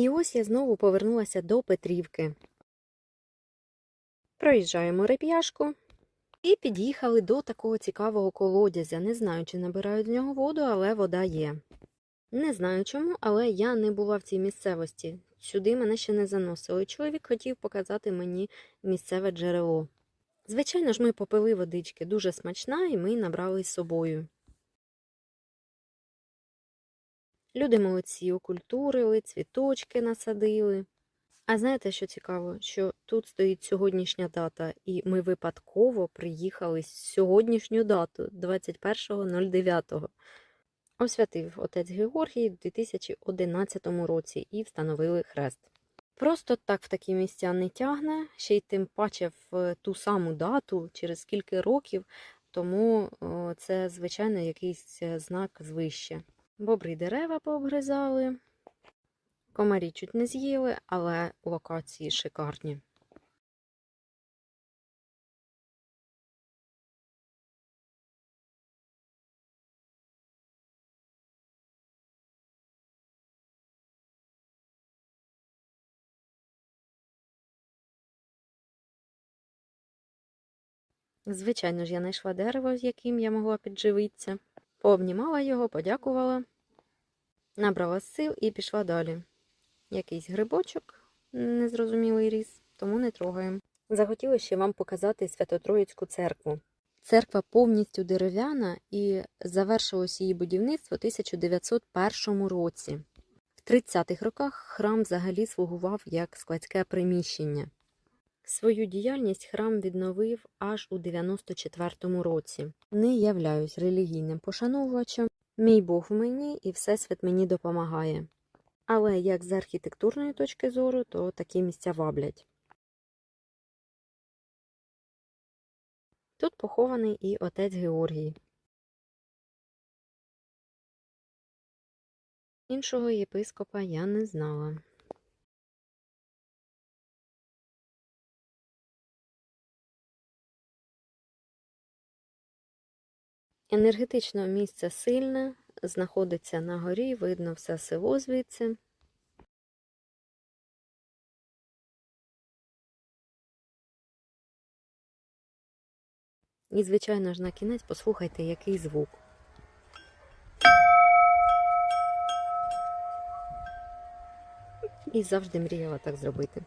І ось я знову повернулася до Петрівки. Проїжджаємо реп'яшку і під'їхали до такого цікавого колодязя. Не знаю, чи набирають з нього воду, але вода є. Не знаю чому, але я не була в цій місцевості. Сюди мене ще не заносили. Чоловік хотів показати мені місцеве джерело. Звичайно ж, ми попили водички, дуже смачна, і ми набрали з собою. Люди молодці, окультурили, цвіточки насадили. А знаєте, що цікаво? Що тут стоїть сьогоднішня дата, і ми випадково приїхали сьогоднішню дату, 21.09. Освятив отець Георгій у 2011 році і встановили хрест. Просто так в такі місця не тягне, ще й тим паче в ту саму дату, через скільки років, тому це, звичайно, якийсь е, знак звище. Бобри дерева пообгризали, комарі чуть не з'їли, але локації шикарні. Звичайно ж, я знайшла дерево, з яким я могла підживитися, пообнімала його, подякувала, набрала сил і пішла далі. Якийсь грибочок незрозумілий ріс, тому не трогаємо. Захотіла ще вам показати Свято-Троїцьку церкву. Церква повністю дерев'яна і завершилось її будівництво у 1901 році. В 30-х роках храм взагалі слугував як складське приміщення. Свою діяльність храм відновив аж у 94-му році. Не являюсь релігійним пошановувачем. Мій Бог в мені і Всесвіт мені допомагає. Але як з архітектурної точки зору, то такі місця ваблять. Тут похований і отець Георгій. Іншого єпископа я не знала. Енергетично місце сильне, знаходиться на горі, видно все село звідси. І, звичайно ж, на кінець послухайте, який звук. І завжди мріяла так зробити.